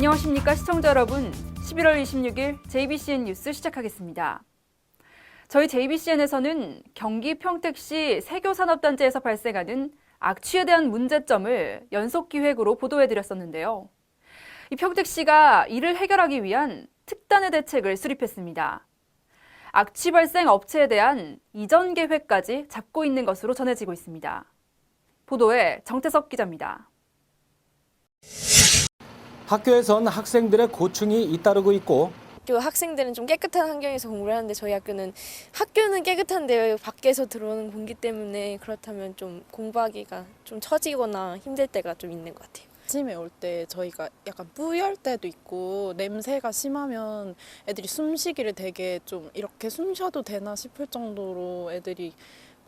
안녕하십니까 시청자 여러분. 11월 26일 JBCN 뉴스 시작하겠습니다. 저희 JBCN에서는 경기 평택시 세교산업단지에서 발생하는 악취에 대한 문제점을 연속 기획으로 보도해 드렸었는데요. 이 평택시가 이를 해결하기 위한 특단의 대책을 수립했습니다. 악취 발생 업체에 대한 이전 계획까지 잡고 있는 것으로 전해지고 있습니다. 보도에 정태석 기자입니다. 학교에선 학생들의 고충이 잇따르고 있고 학교 학생들은 좀 깨끗한 환경에서 공부를 하는데 저희 학교는 학교는 깨끗한데 밖에서 들어오는 공기 때문에 그렇다면 좀 공부하기가 좀 처지거나 힘들 때가 좀 있는 것 같아요. 아침에 올 때 저희가 약간 뿌열 때도 있고 냄새가 심하면 애들이 숨쉬기를 되게 좀 이렇게 숨 쉬어도 되나 싶을 정도로 애들이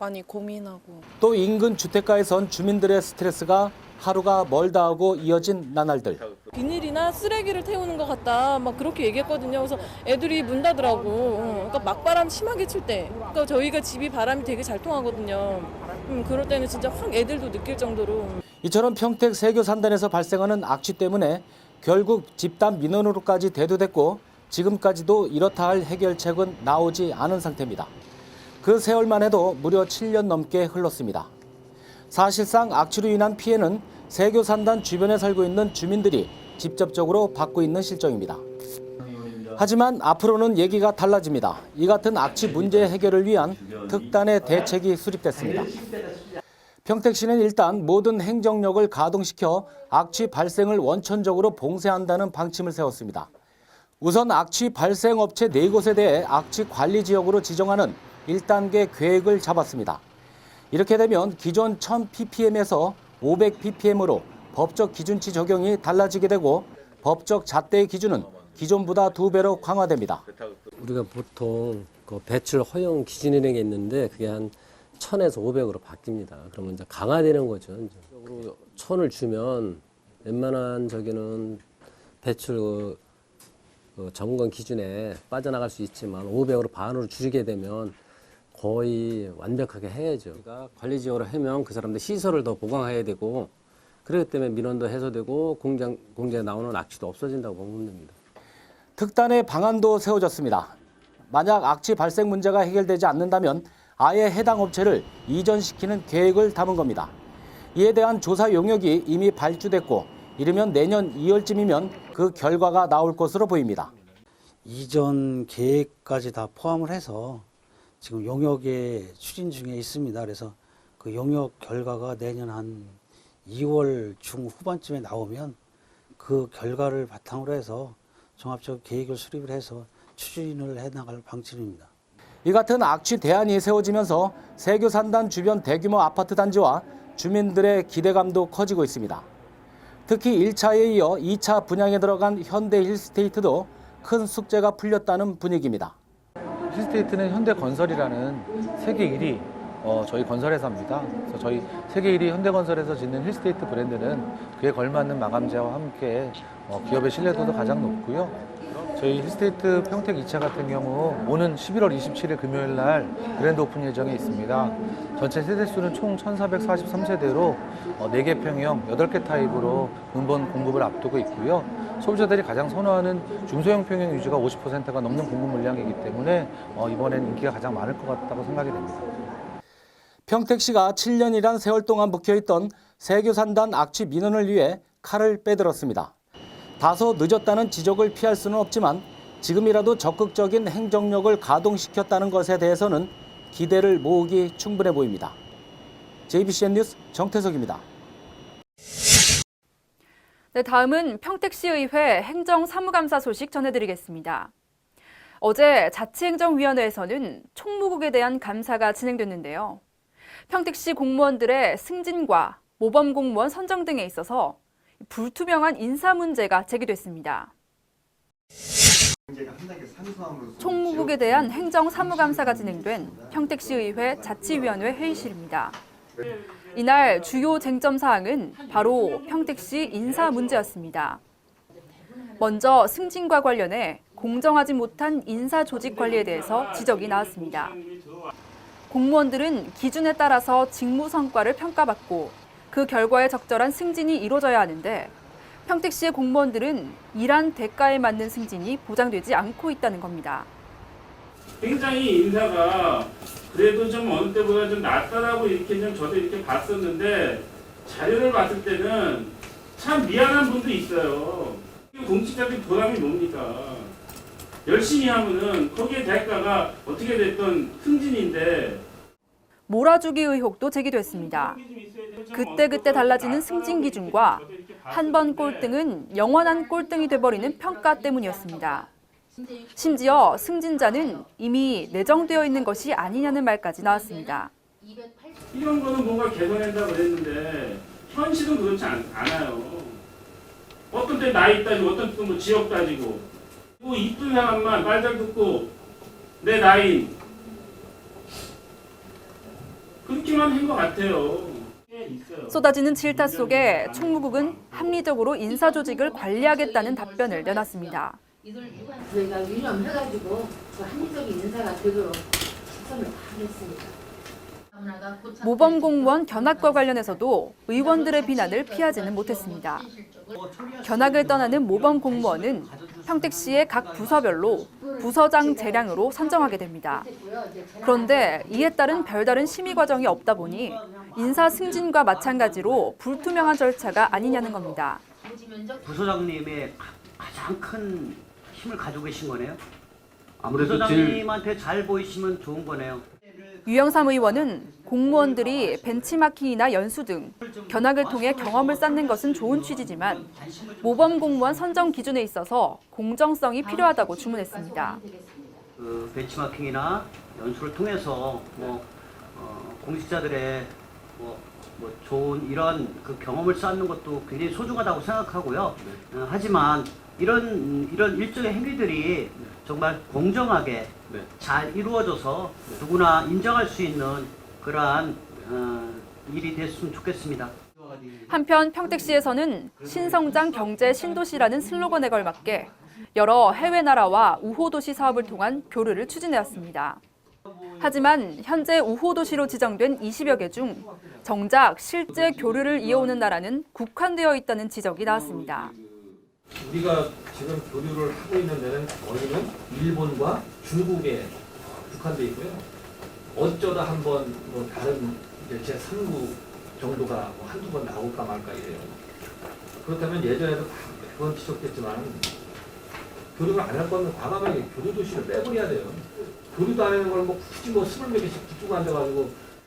많이 고민하고 또 인근 주택가에선 주민들의 스트레스가 하루가 멀다 하고 이어진 나날들. 비닐이나 쓰레기를 태우는 것 같다 막 그렇게 얘기했거든요. 그래서 애들이 문 닫으라고. 어, 그러니까 막바람 심하게 칠 때. 그러니까 저희가 집이 바람이 되게 잘 통하거든요. 음, 그럴 때는 진짜 확 애들도 느낄 정도로 이처럼 평택 세교 산단에서 발생하는 악취 때문에 결국 집단 민원으로까지 대두됐고 지금까지도 이렇다 할 해결책은 나오지 않은 상태입니다. 그 세월만 해도 무려 7년 넘게 흘렀습니다. 사실상 악취로 인한 피해는 세교산단 주변에 살고 있는 주민들이 직접적으로 받고 있는 실정입니다. 하지만 앞으로는 얘기가 달라집니다. 이 같은 악취 문제 해결을 위한 특단의 대책이 수립됐습니다. 평택시는 일단 모든 행정력을 가동시켜 악취 발생을 원천적으로 봉쇄한다는 방침을 세웠습니다. 우선 악취 발생 업체 4곳에 대해 악취 관리 지역으로 지정하는 1단계 계획을 잡았습니다. 이렇게 되면 기존 1000ppm에서 500ppm으로 법적 기준치 적용이 달라지게 되고 법적 잣대 기준은 기존보다 두 배로 강화됩니다. 우리가 보통 그 배출 허용 기준이라는 게 있는데 그게 한 1000에서 500으로 바뀝니다. 그러면 이제 강화되는 거죠. 이제. 적으로 1000을 주면 웬만한 저기는 배출 그, 그 점검 기준에 빠져나갈 수 있지만 500으로 반으로 줄이게 되면 거의 완벽하게 해야죠. 우리가 관리 지역으로 하면 그 사람들 시설을 더 보강해야 되고 그렇기 때문에 민원도 해소되고 공장, 공장에 나오는 악취도 없어진다고 보면 됩니다. 특단의 방안도 세워졌습니다. 만약 악취 발생 문제가 해결되지 않는다면 아예 해당 업체를 이전시키는 계획을 담은 겁니다. 이에 대한 조사 용역이 이미 발주됐고 이르면 내년 2월쯤이면 그 결과가 나올 것으로 보입니다. 이전 계획까지 다 포함을 해서 지금 용역에 추진 중에 있습니다. 그래서 그 용역 결과가 내년 한 2월 중후반쯤에 나오면 그 결과를 바탕으로 해서 종합적 계획을 수립을 해서 추진을 해 나갈 방침입니다. 이 같은 악취 대안이 세워지면서 세교산단 주변 대규모 아파트 단지와 주민들의 기대감도 커지고 있습니다. 특히 1차에 이어 2차 분양에 들어간 현대 힐스테이트도 큰 숙제가 풀렸다는 분위기입니다. 힐스테이트는 현대건설이라는 세계 1위 어, 저희 건설회사입니다. 그래서 저희 세계 1위 현대건설에서 짓는 힐스테이트 브랜드는 그에 걸맞는 마감재와 함께 어, 기업의 신뢰도도 가장 높고요. 저희 힐스테이트 평택 2차 같은 경우 오는 11월 27일 금요일 날 그랜드 오픈 예정이 있습니다. 전체 세대 수는 총 1443세대로 4개 평형 8개 타입으로 근본 공급을 앞두고 있고요. 소비자들이 가장 선호하는 중소형 평형 유지가 50%가 넘는 공급 물량이기 때문에 어, 이번엔 인기가 가장 많을 것 같다고 생각이 됩니다. 평택시가 7년이란 세월 동안 묵혀있던 세교산단 악취 민원을 위해 칼을 빼들었습니다. 다소 늦었다는 지적을 피할 수는 없지만 지금이라도 적극적인 행정력을 가동시켰다는 것에 대해서는 기대를 모으기 충분해 보입니다. JBCN 뉴스 정태석입니다. 네, 다음은 평택시의회 행정사무감사 소식 전해드리겠습니다. 어제 자치행정위원회에서는 총무국에 대한 감사가 진행됐는데요. 평택시 공무원들의 승진과 모범 공무원 선정 등에 있어서 불투명한 인사 문제가 제기됐습니다. 총무국에 대한 행정사무감사가 진행된 평택시의회 자치위원회 회의실입니다. 이날 주요 쟁점 사항은 바로 평택시 인사 문제였습니다. 먼저 승진과 관련해 공정하지 못한 인사 조직 관리에 대해서 지적이 나왔습니다. 공무원들은 기준에 따라서 직무 성과를 평가받고 그 결과에 적절한 승진이 이루어져야 하는데 평택시의 공무원들은 일한 대가에 맞는 승진이 보장되지 않고 있다는 겁니다. 굉장히 인사가 그래도 좀 어느 때보다 좀 낫다라고 이렇게 좀 저도 이렇게 봤었는데 자료를 봤을 때는 참 미안한 분도 있어요. 공직자들이 보람이 뭡니까? 열심히 하면은 거기에 대가가 어떻게 됐던 승진인데 몰아주기 의혹도 제기됐습니다. 그때그때 달라지는 승진 기준과 한 번 꼴등은 영원한 꼴등이 돼버리는 평가 때문이었습니다. 심지어 승진자는 이미 내정되어 있는 것이 아니냐는 말까지 나왔습니다. 이런 거는 뭔가 개선한다 그랬는데 현실은 그렇지 않, 않아요. 어떤 때 나이 따지고 어떤 때뭐 지역 따지고 뭐 이쁜 사람만 말잘 듣고 내 나이 그렇게만 한 것 같아요. 쏟아지는 질타 속에 총무국은 합리적으로 인사 조직을 관리하겠다는 답변을 내놨습니다. 저희가 유념해가지고 그 합리적인 인사가 되도록 최선을 다 하겠습니다. 모범 공무원 견학과 관련해서도 의원들의 비난을 피하지는 못했습니다. 견학을 떠나는 모범 공무원은 평택시의 각 부서별로 부서장 재량으로 선정하게 됩니다. 그런데 이에 따른 별다른 심의 과정이 없다 보니 인사 승진과 마찬가지로 불투명한 절차가 아니냐는 겁니다. 부소장님의 가- 가장 큰 힘을 가지고 계신 거네요. 아무래도 부소장님한테 잘 보이시면 좋은 거네요. 유영삼 의원은 공무원들이 벤치마킹이나 연수 등 견학을 통해 경험을 쌓는 것은 좋은 취지지만 모범 공무원 선정 기준에 있어서 공정성이 필요하다고 주문했습니다. 그 벤치마킹이나 연수를 통해서 뭐 어, 공직자들의 뭐, 뭐 좋은 이런 그 경험을 쌓는 것도 굉장히 소중하다고 생각하고요. 어, 하지만 이런 음, 이런 일종의 행위들이 정말 공정하게 잘 이루어져서 누구나 인정할 수 있는 그러한 어, 일이 됐으면 좋겠습니다. 한편 평택시에서는 신성장 경제 신도시라는 슬로건에 걸맞게 여러 해외 나라와 우호도시 사업을 통한 교류를 추진해왔습니다. 하지만 현재 우호도시로 지정된 20여 개 중 정작 실제 교류를 이어오는 나라는 국한되어 있다는 지적이 나왔습니다. 우리가 지금 교류를 하고 있는 데는 어디는 일본과 중국에 국한돼 있고요. 어쩌다 한번 뭐 다른 이제 제 3구 정도가 뭐 한두 번 나올까 말까 이래요. 그렇다면 예전에도 몇번 지적됐지만 교류를 안 할 거면 과감하게 교류 도시를 빼버려야 돼요. 교류도 안 하는 걸 뭐 굳이 뭐 스물 몇 개씩 붙고 앉아가지고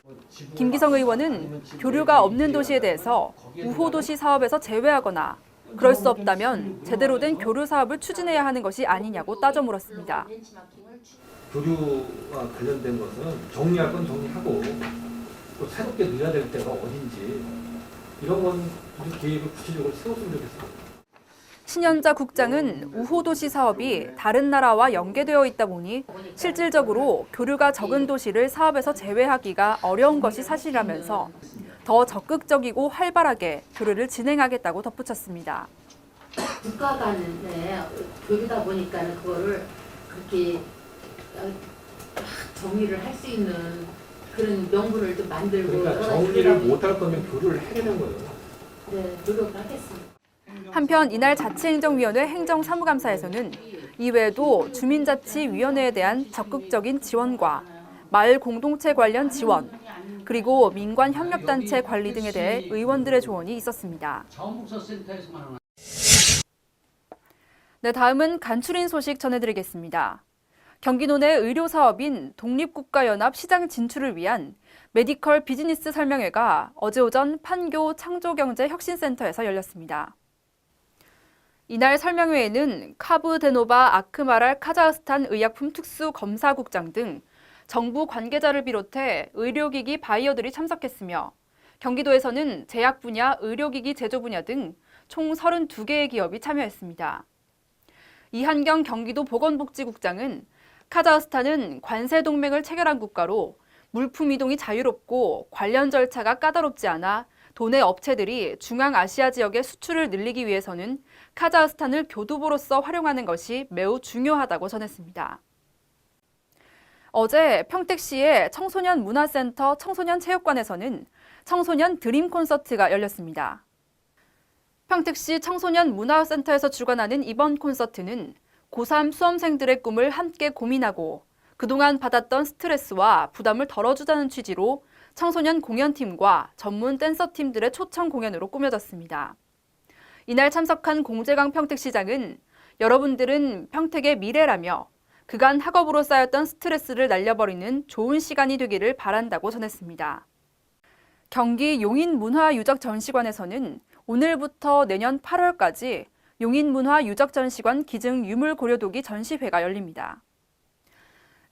뭐 김기성 의원은 교류가 없는 도시에 대해서 우호 도시 사업에서 제외하거나 그럴 수 없다면 제대로 된 교류 사업을 추진해야 하는 것이 아니냐고 따져 물었습니다. 교류와 관련된 것은 정리할 건 정리하고 또 새롭게 넣어야 될 때가 어딘지 이런 건 계획을 구체적으로 세웠으면 좋겠어요. 신현자 국장은 우호도시 사업이 다른 나라와 연계되어 있다 보니 실질적으로 교류가 적은 도시를 사업에서 제외하기가 어려운 것이 사실이라면서 더 적극적이고 활발하게 교류를 진행하겠다고 덧붙였습니다. 국가 간에 교류다 보니까는 그거를 그렇게 어, 정리를 할 수 있는 그런 명분을 좀 만들고 그러니까 그러다 못할 보니까 거면 교류를 해야 되는 거예요. 네, 노력을 하겠습니다. 한편 이날 자치행정위원회 행정사무감사에서는 이외에도 주민자치위원회에 대한 적극적인 지원과 마을 공동체 관련 지원, 그리고 민관 협력단체 관리 등에 대해 의원들의 조언이 있었습니다. 네, 다음은 간추린 소식 전해드리겠습니다. 경기도 내 의료 사업인 독립국가연합 시장 진출을 위한 메디컬 비즈니스 설명회가 어제 오전 판교 창조경제혁신센터에서 열렸습니다. 이날 설명회에는 카브 데노바 아크마랄 카자흐스탄 의약품 특수 검사국장 등 정부 관계자를 비롯해 의료기기 바이어들이 참석했으며 경기도에서는 제약 분야, 의료기기 제조 분야 등 총 32개의 기업이 참여했습니다. 이한경 경기도 보건복지국장은 카자흐스탄은 관세 동맹을 체결한 국가로 물품 이동이 자유롭고 관련 절차가 까다롭지 않아 도내 업체들이 중앙아시아 지역의 수출을 늘리기 위해서는 카자흐스탄을 교두보로서 활용하는 것이 매우 중요하다고 전했습니다. 어제 평택시의 청소년 문화센터 청소년 체육관에서는 청소년 드림 콘서트가 열렸습니다. 평택시 청소년 문화센터에서 주관하는 이번 콘서트는 고3 수험생들의 꿈을 함께 고민하고 그동안 받았던 스트레스와 부담을 덜어주자는 취지로 청소년 공연팀과 전문 댄서팀들의 초청 공연으로 꾸며졌습니다. 이날 참석한 공재강 평택시장은 여러분들은 평택의 미래라며 그간 학업으로 쌓였던 스트레스를 날려버리는 좋은 시간이 되기를 바란다고 전했습니다. 경기 용인문화유적 전시관에서는 오늘부터 내년 8월까지 용인문화유적 전시관 기증 유물 고려도기 전시회가 열립니다.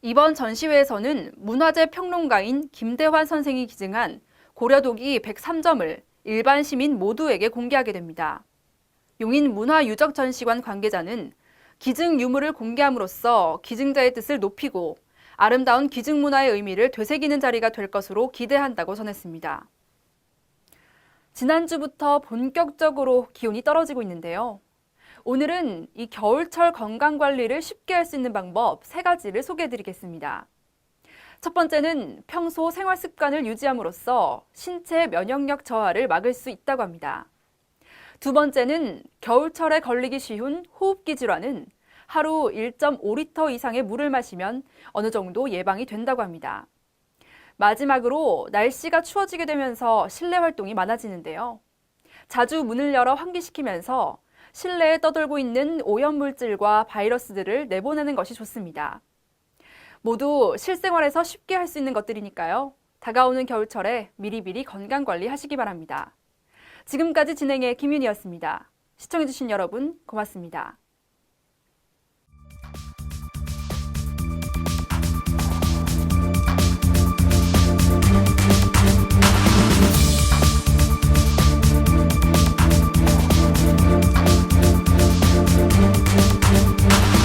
이번 전시회에서는 문화재 평론가인 김대환 선생이 기증한 고려도기 103점을 일반 시민 모두에게 공개하게 됩니다. 용인 문화유적 전시관 관계자는 기증 유물을 공개함으로써 기증자의 뜻을 높이고 아름다운 기증 문화의 의미를 되새기는 자리가 될 것으로 기대한다고 전했습니다. 지난주부터 본격적으로 기온이 떨어지고 있는데요. 오늘은 이 겨울철 건강 관리를 쉽게 할 수 있는 방법 세 가지를 소개해 드리겠습니다. 첫 번째는 평소 생활 습관을 유지함으로써 신체 면역력 저하를 막을 수 있다고 합니다. 두 번째는 겨울철에 걸리기 쉬운 호흡기 질환은 하루 1.5리터 이상의 물을 마시면 어느 정도 예방이 된다고 합니다. 마지막으로 날씨가 추워지게 되면서 실내 활동이 많아지는데요. 자주 문을 열어 환기시키면서 실내에 떠돌고 있는 오염물질과 바이러스들을 내보내는 것이 좋습니다. 모두 실생활에서 쉽게 할 수 있는 것들이니까요. 다가오는 겨울철에 미리미리 건강 관리 하시기 바랍니다. 지금까지 진행의 김윤이었습니다. 시청해주신 여러분 고맙습니다.